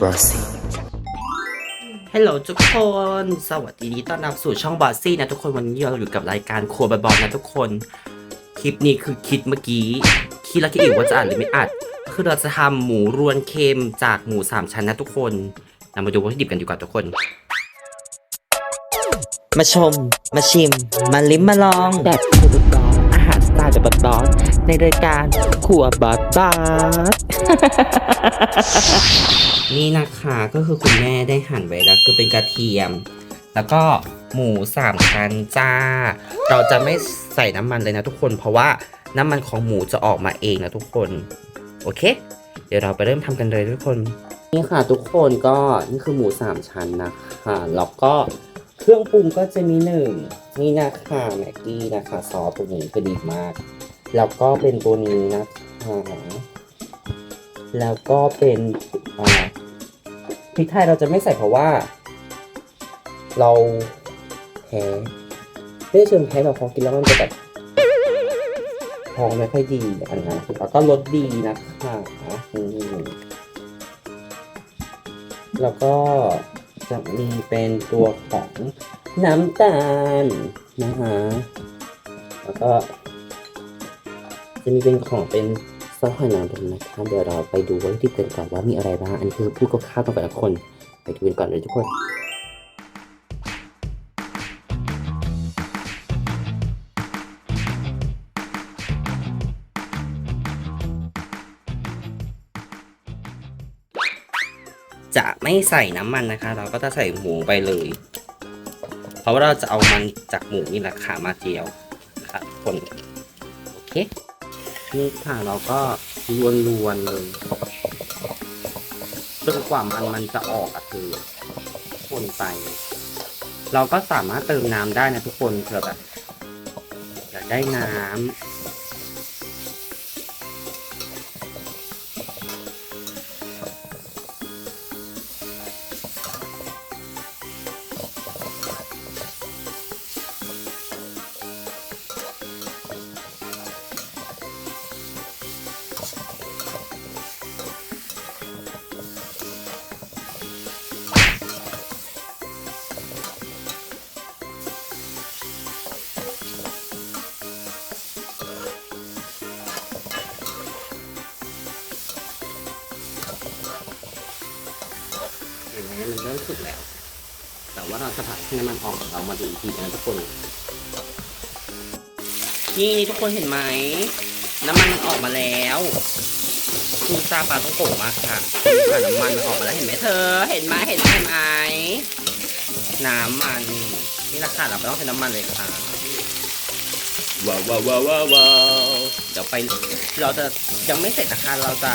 Bossy ฮัลโหลทุกคน สวัสดีต้อนรับสู่ช่องบอสซี่นะทุกคนวันนี้เราอยู่กับรายการครัวบอลนะทุกคน คลิปนี้คือคิดเมื่อกี้ คิดแล้วคิดอีกว่าจะอัดหรือไม่อัด คือเราจะทำหมูรวนเค็มจากหมูสามชั้นนะทุกคนเรามาดูวัตถุดิบกันดีกว่าทุกคน มาชม มาชิม มาลิ้มมาลองแบบครัวบอสอาหารสไตล์แบบบอสในรายการครัวบอสบอส นี่นะคะก็คือคุณแม่ได้หั่นไว้แล้ว คือเป็นกระเทียม แล้วก็หมูสามชั้นจ้า เราจะไม่ใส่น้ำมันเลยนะทุกคน เพราะว่าน้ำมันของหมูจะออกมาเองนะทุกคน โอเค เดี๋ยวเราไปเริ่มทำกันเลยทุกคน นี่ค่ะทุกคนก็นี่คือหมูสามชั้นนะคะแล้วก็เครื่องปรุงก็จะมีหนึ่งนี่นะคะแม็กกี้นะคะซอสตัวนี้คือดีมาก แล้วก็เป็นตัวนี้นะคะ แล้วก็เป็นพริกไทยเราจะไม่ใส่เพราะว่า เราแพ้ไม่ได้เชิงแพ้แบบพอกินแล้วมันจะแบบทองไม่ค่อยดีอันนั้นแล้วก็รสดีนะคะอืมแล้วก็จะมีเป็นตัวของน้ำตาลนะคะแล้วก็จะมีเป็นของเป็น ซอสหอยนางรมนะคะเดี๋ยวเราไปดูวัตถุดิบกันก่อนว่ามีอะไรบ้าง อันนี้คือพูดคร่าวๆกันแต่ละคน ไปดูกันก่อนเลยทุกคนจะไม่ใส่น้ำมันนะคะ เราก็จะใส่หมูไปเลย เพราะว่าเราจะเอามันจากหมูนี่แหละค่ะมาเจียวค่ะคนโอเค นี่ค่ะเราก็ลวนๆเลยจนกว่ามันมันจะออกอะคือคนไป เราก็สามารถเติมน้ำได้นะทุกคนเผื่อแบบอยากได้น้ำ เห็นไหมมันเริ่มสุกแล้ว แต่ว่าเราจะผัดให้น้ำมันออกเรามาดูอีกทีนะทุกคน นี่ทุกคนเห็นไหม น้ำมันมันออกมาแล้วคูซาปลาต้องโกะมากค่ะน้ำมันมันออกมาแล้วเห็นไหมเธอ เห็นไหมเห็นไหมน้ำมัน นี่แหละค่ะเราไม่ต้องใช้น้ำมันเลยค่ะว้าวว้าวว้าวว้าวเดี๋ยวไป เราจะยังไม่เสร็จนะคะ เราจะ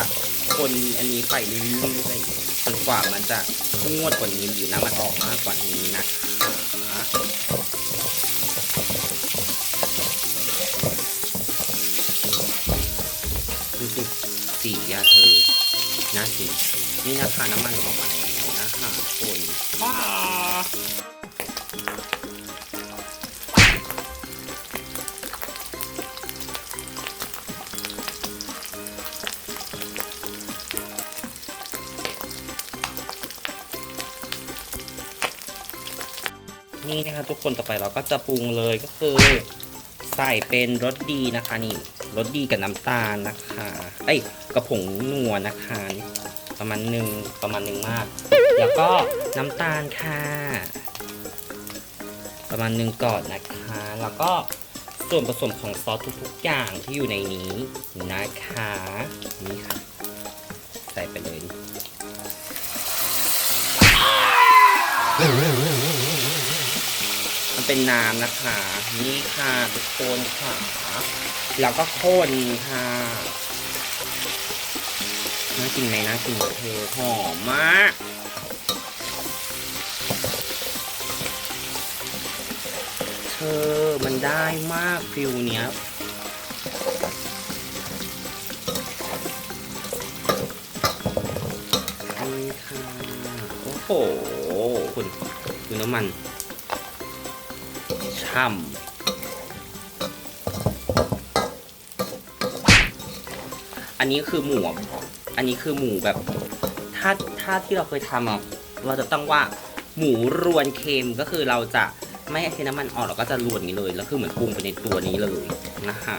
คนอันนี้ไปเรื่อยๆ กว่ามันจะงวดกว่านี้หรือน้ำมันออกมากกว่านี้นะคะดูสิสียาเธอน่ากินนี่นะคะน้ำมันออกมาแล้วนะคะคนว้า นี่นะคะทุกคนต่อไปเราก็จะปรุงเลยก็คือ ใส่เป็นรสดีนะคะนี่รสดีกับน้ำตาลนะคะเอ้กระผงนัวนะคะประมาณหนึ่งประมาณหนึ่งมาก แล้วก็น้ำตาลค่ะ ประมาณหนึ่งก่อนนะคะ แล้วก็ส่วนผสมของซอสทุกๆอย่างที่อยู่ในนี้นะคะนี่ค่ะ ใส่ไปเลย เป็นน้ำนะคะ นี่ค่ะทุกคนค่ะ แล้วก็คนค่ะน่ากินไหมน่ากินเธอหอมมากเธอมันได้มากฟิลเนี้ยนี่ค่ะ โอ้โห คุณดูน้ำมัน ช่ำอันนี้คือหมูอันนี้คือหมูแบบ ถ้าถ้าที่เราเคยทำอะเราจะต้องว่าหมูรวนเค็มก็คือเราจะไม่ให้น้ำมันออกเราก็จะรวนนี้เลยแล้วคือเหมือนปรุงไปในตัวนี้เลยนะคะ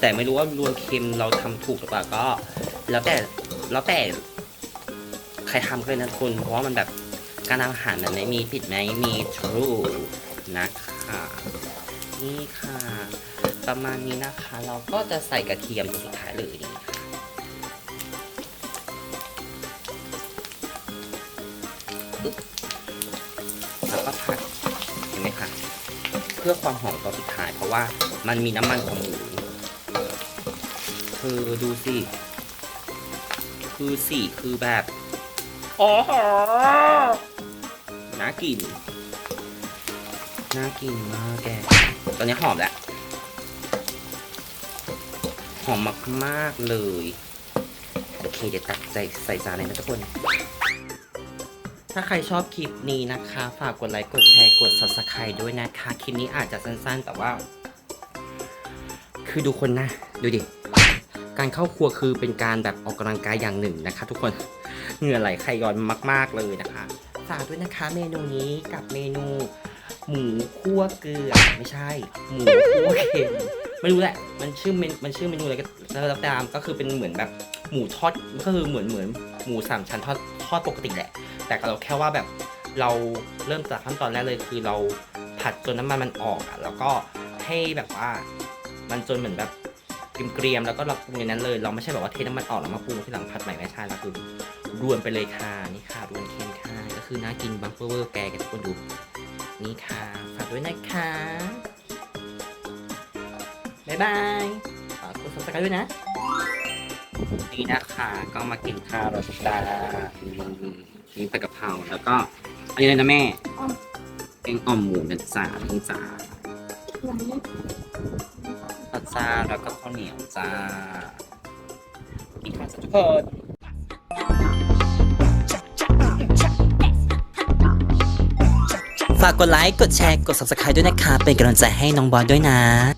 แต่ไม่รู้ว่ารวนเค็มเราทำถูกหรือเปล่าก็ แล้วแต่แล้วแต่ใครทำก็เลยนะทุกคนเพราะว่ามันแบบการทำอาหารมันไม่มีผิดไหมมี true นะคะนี่ค่ะ ประมาณนี้นะคะ เราก็จะใส่กระเทียมตัวสุดท้ายเลยนี่ค่ะแล้วก็ผัดเห็นไหมคะเพื่อความหอมตัวสุดท้ายเพราะว่ามันมีน้ำมันของหมูคือดูสิ คือสีคือแบบ โอ้โหน่ากิน น่ากินมากแก ตอนนี้หอมแล้ว หอมมากๆเลย โอเคเดี๋ยวตักใส่ใส่จานเลยนะทุกคน ถ้าใครชอบคลิปนี้นะคะ ฝากกดไลค์ กดแชร์ กด subscribe ด้วยนะคะ คลิปนี้อาจจะสั้นๆ แต่ว่า คือดูคนนะ ดูดิ การเข้าครัวคือเป็นการแบบออกกำลังกายอย่างหนึ่งนะคะ ทุกคน เหงื่อไหลไขย้อนมาก ๆเลยนะคะ ฝากด้วยนะคะเมนูนี้กับเมนู หมูคั่วเกลือไม่ใช่ หมูคั่วเค็มไม่รู้แหละ มันชื่อเมนมันชื่อเมนูอะไรก็แล้วตามก็คือเป็นเหมือนแบบหมูทอดก็คือเหมือนเหมือนหมูสามชั้นทอดทอดปกติแหละ แต่เราแค่ว่าแบบเราเริ่มจากขั้นตอนแรกเลยคือเราผัดจนน้ำมันมันออกอะแล้วก็ให้แบบว่ามันจนเหมือนแบบเกรียมๆแล้วก็เราปรุงในนั้นเลย เราไม่ใช่แบบว่าเทน้ำมันออกแล้วมาปรุงที่หลังผัดใหม่ไม่ใช่เราคือรวนไปเลยค่ะนี่ค่ะรวนเค็มค่ะก็คือน่ากินบัฟเฟอร์แกกันทุกคนดู นี่ค่ะ ฝากด้วยนะคะ บ๊ายบาย ฝากกด subscribe ด้วยนะ นี่นะคะก็มากินข้าวราจ้านี่ผัดกะเพราแล้วก็ อันนี้อะไรนะแม่แกงอ่อมหมูนะจ้านี่จ้าข้าวจ้าแล้วก็ข้าวเหนียวจ้ากินข้าวจ้าทุกคน ฝากกดไลค์ กดแชร์ กด subscribe ด้วยนะคะ เป็นกำลังใจให้น้องบอลด้วยนะ